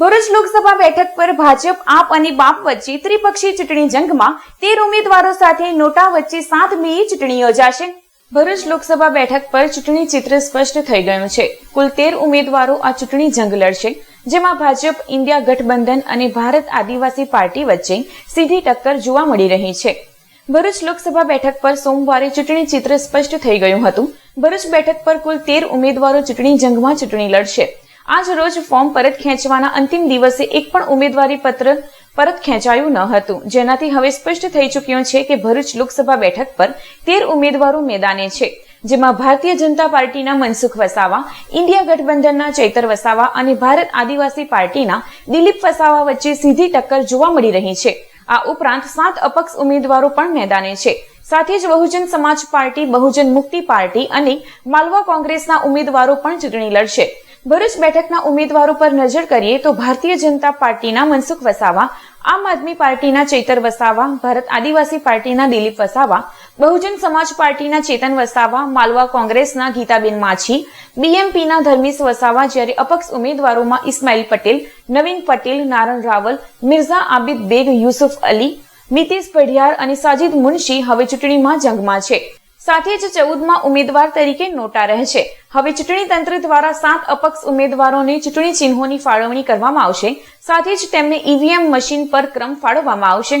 ભરૂચ લોકસભા બેઠક પર ભાજપ, આપ અને બાપ વચ્ચે ત્રિપક્ષી ચૂંટણી જંગમાં તેર ઉમેદવારો સાથે નોટા વચ્ચે સાત મે ચૂંટણી યોજાશે. ભરૂચ લોકસભા બેઠક પર ચૂંટણી ચિત્ર સ્પષ્ટ થઈ ગયું છે. કુલ તેર ઉમેદવારો આ ચૂંટણી જંગ લડશે, જેમાં ભાજપ, ઇન્ડિયા ગઠબંધન અને ભારત આદિવાસી પાર્ટી વચ્ચે સીધી ટક્કર જોવા મળી રહી છે. ભરૂચ લોકસભા બેઠક પર સોમવારે ચૂંટણી ચિત્ર સ્પષ્ટ થઈ ગયું હતું. ભરૂચ બેઠક પર કુલ તેર ઉમેદવારો ચૂંટણી જંગમાં ચૂંટણી લડશે. આજ રોજ ફોર્મ પરત ખેંચવાના અંતિમ દિવસે એક પણ ઉમેદવારી પત્ર પરત ખેંચાયું ન હતું. જેનાથી હવે સ્પષ્ટ થઈ ચૂક્યું છે કે ભરૂચ લોકસભા બેઠક પર તેર ઉમેદવારો મેદાને છે, જેમાં ભારતીય જનતા પાર્ટીના મનસુખ વસાવા, ઇન્ડિયા ગઠબંધનના ચૈતર વસાવા અને ભારત આદિવાસી પાર્ટીના દિલીપ વસાવા વચ્ચે સીધી ટક્કર જોવા મળી રહી છે. આ ઉપરાંત સાત અપક્ષ ઉમેદવારો પણ મેદાને છે. સાથે જ બહુજન સમાજ પાર્ટી, બહુજન મુક્તિ પાર્ટી અને માલવા કોંગ્રેસના ઉમેદવારો પણ ચૂંટણી લડશે. ભરૂચ બેઠકના ઉમેદવારો પર નજર કરીએ તો ભારતીય જનતા પાર્ટીના મનસુખ વસાવા, આમ આદમી પાર્ટીના ચેતર વસાવા, ભારત આદિવાસી પાર્ટીના દિલીપ વસાવા, બહુજન સમાજ પાર્ટીના ચેતન વસાવા, માલવા કોંગ્રેસના ગીતાબેન માછી, બીએમપીના ધર્મેશ વસાવા જ્યારે અપક્ષ ઉમેદવારોમાં ઇસ્માઇલ પટેલ, નવીન પટેલ, નારણ રાવલ, મિર્ઝા આબિદ બેગ યુસુફ અલી નીતિશ પઢિયાર અને સાજિદ મુનશી હવે ચૂંટણીમાં જંગમાં છે. સાથે જ ચૌદમાં ઉમેદવાર તરીકે નોટા રહેશે હવે ચૂંટણી તંત્ર દ્વારા સાત અપક્ષ ઉમેદવારોને ચૂંટણી ચિહ્નોની ફાળવણી કરવામાં આવશે. સાથે જ તેમને ઈવીએમ મશીન પર ક્રમ ફાળવવામાં આવશે.